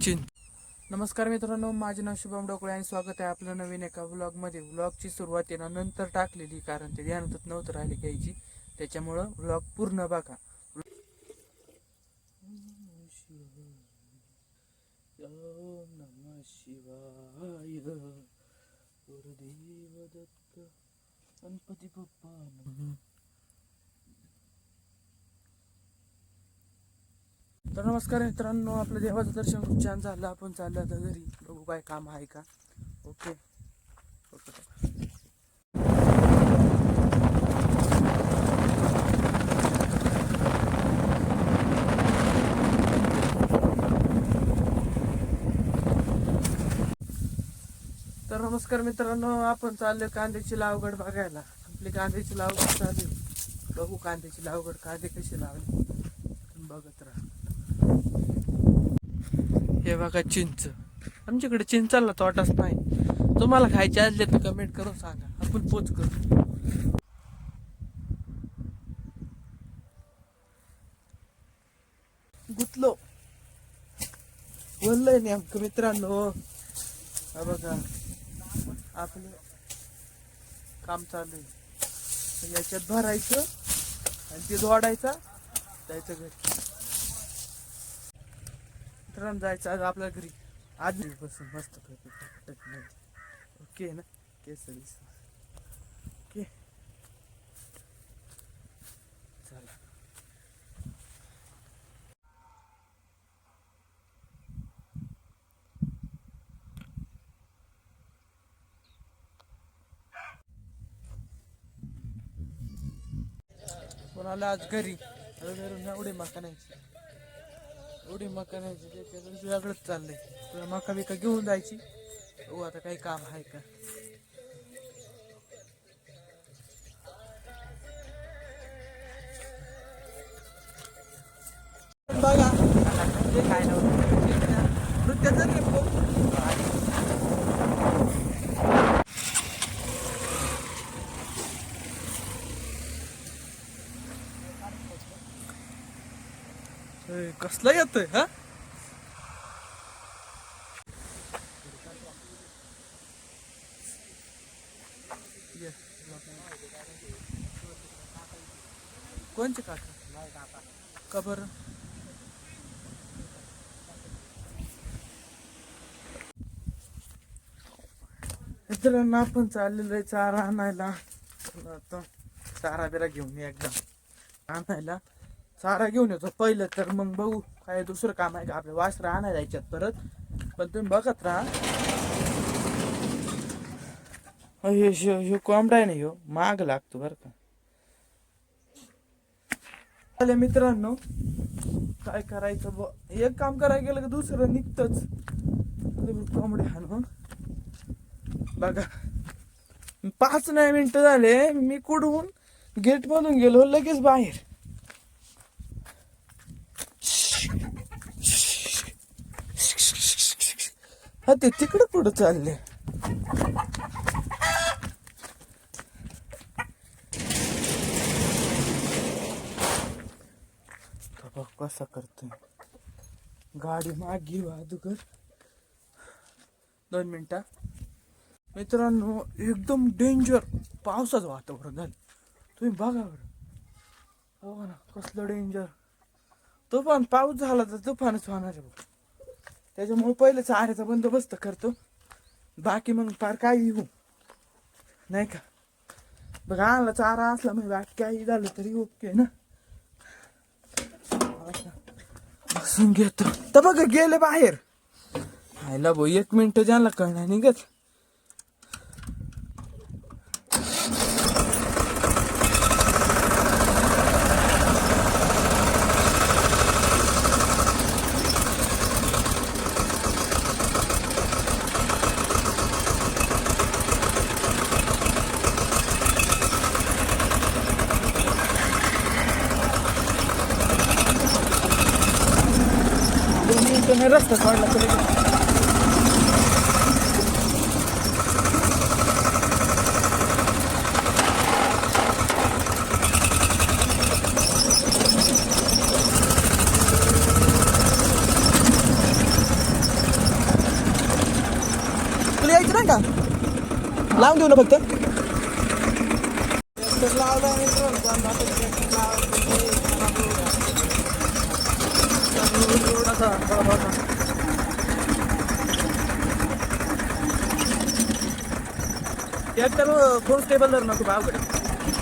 बघा नमस्कार मित्रांनो माझे नाव शुभम डोकळे आणि स्वागत आहे आपलं नवीन एका व्लॉगमध्ये व्लॉगची सुरुवात नंतर टाकलेली कारण ते ध्यानातच नव्हतं राहिली घ्यायची. त्याच्यामुळं व्लॉग पूर्ण बघा. नमः शिवाय. गुरुदेव दत्त गणपती बाप्पा तर नमस्कार मित्रांनो आपलं देवाचं दर्शन खूप छान झालं. आपण चाललं आता घरी. बघू काय काम आहे का? ओके. ओके. तर नमस्कार मित्रांनो आपण चाललो कांद्याची लावगड बघायला. आपली कांद्याची लावगड चालली बघू कांद्याची लावगड कांदे कसे लावले. बघत राहा. हे बघा चिंच. आमच्याकडे चिंचाला तोटाच नाही. तुम्हाला खायचे असले तर कमेंट करून सांगा. आपण पोच करू. गुतलो. बोललंय नेमकं मित्रांनो. हा बघा. आपलं काम चालू आहे. याच्यात भरायचं आणि ते जोडायचा. जायचं घरी. मित्रांनो जायचं आज आपल्या घरी. आज बसून मस्त ओके ना? केसरी ओके. चला. कोणाला आज घरी? घरून एवढे मका नाही. एवढी मका न्यायची त्याच्यात वेगळंच चाललंय. तुला मका बिका घेऊन जायची. हो आता काही काम आहे का? बघा काय नव्हतं नृत्याचं कसला येतोय हा? कोणचे काका? का बरं? मित्रांनो आपण चाललेलो आहे चारा आणायला. आता चारा बिरा घेऊन ये एकदम आणायला. सारा घेऊन येतो. पहिलं तर मग बघू. काय दुसरं काम आहे का? आपल्या वासरा आणायला याच्यात परत. पण तुम्ही बघत राहा. अहो, ह्यो कोंबडा आहे ना ह्यो माग लागतो बरं का. आले मित्रांनो काय करायचं ब? एक काम करायला गेलं का दुसरं निघतच. कोंबडे हाणून बघा. पाच नाही मिनिटं झाले. मी कुठून? गेट मधून गेलो लगेच बाहेर. हा ते तिकडे कुठं चालले बघ कसा करतोय. गाडी मागे अगोदर. दोन मिनिटं. मित्रांनो एकदम डेंजर पावसाचं वातावरण झालं. तुम्ही बघा बरं. हो ना कसलं डेंजर तुफान पाऊस झाला तर तुफानच होणार आहे बघ. त्याच्यामुळे पहिलं चाऱ्याचा बंदोबस्त करतो. बाकी मग फार काही येऊ. नाही का? बघ आणला चारा असला म्हणजे बाकी काही झालं तरी ओके ना? बसून घेतो. तर बघ गेले बाहेर. आयला भाऊ एक मिनिट ज्याला कळणार निघत. नाही रस्ता सोडला तुला यायचं ना का? लावून देऊ ना फक्त. लावला. बघा. ट्रॅक्टर फोन स्टेबल धरणं खूप अवघड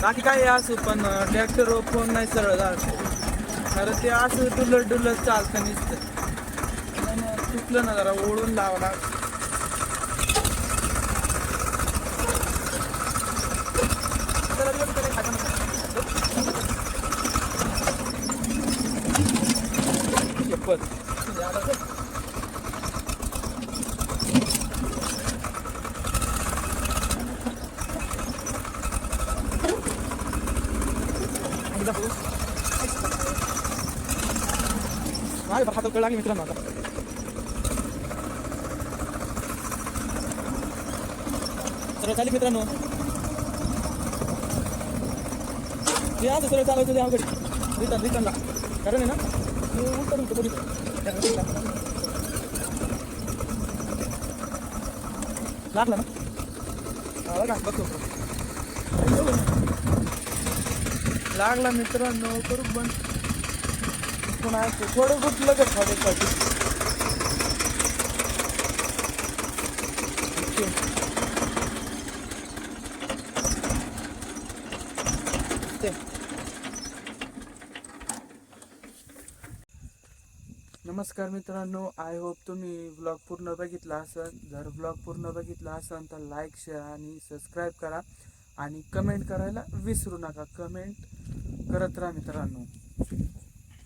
बाकी काय असू पण ट्रॅक्टर फोन नाही सरळ झालं. ते असं डुलत डुलत चालतं नुसतं. आणि तुटलं ना जरा ओढून लावा लागतं. माझ्या पण हातात कळ लागली मित्रांनो आता. सरळ चालेल मित्रांनो. हे असं सरळ चालवायचं ते अवघड. रिटर्न रिटर्नला कारण आहे ना हे उलटं उलटं कोणी लागला ना? हा बघा बघतो. लागला मित्रांनो करू बंद. पुन्हा ऐकतो. थोडं गुटलं का थोडे ते नमस्कार मित्रांनो आय होप तुम्ही ब्लॉग पूर्ण बघितला असाल. जर ब्लॉग पूर्ण बघितला असेल तर लाईक शेअर आणि सबस्क्राईब करा. आणि कमेंट करायला विसरू नका. कमेंट करत राहा मित्रांनो.